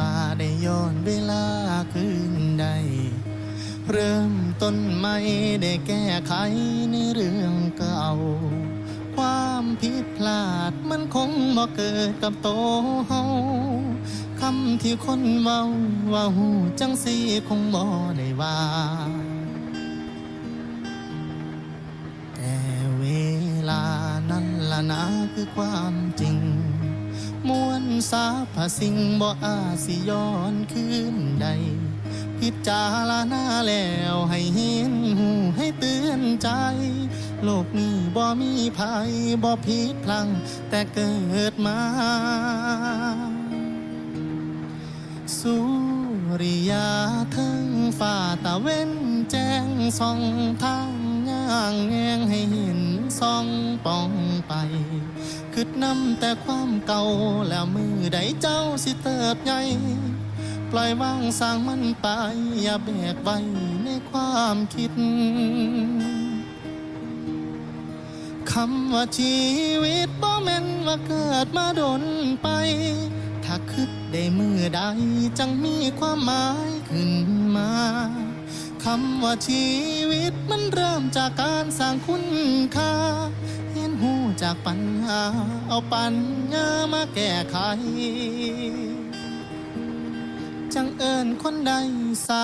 ว่าได้ย้อนเวลาคืนใด เริ่มต้นใหม่ได้แก้ไขในเรื่องเก่า ความผิดพลาดมันคงบ่เกิดกับโตเฮาคำที่คนเว้าว่าหูจังสีคงบ่ได้ว่าแต่เวลานั้นละนะคือความจริง มวลสาพสิ่งบ่อาสิย้อนคืนใด พิจารณาแล้วให้เห็นหูให้เตือนใจ โลกนี้บ่มีภัยบ่ผิดพลัง แต่เกิดมา สุริยาเทิงฝ่าตะเว้นแจ้งส่องทางย่างแงงให้เห็นส่องป้องไป คืดนำแต่ความเก่าแล้วมือใดเจ้าสิเติบใหญ่ปล่อยวางสร้างมันไป อย่าแบกไว้ในความคิด คำว่าชีวิตบ่แม่นว่าเกิดมาดนไป ถ้าคิดได้มือใดจังมีความหมายขึ้นมาคำว่าชีวิตมันเริ่มจากการสร้างคุณค่าเห็นหู จากปัญหา เอาปัญญามาแก้ไข จังเอิญคนใดสา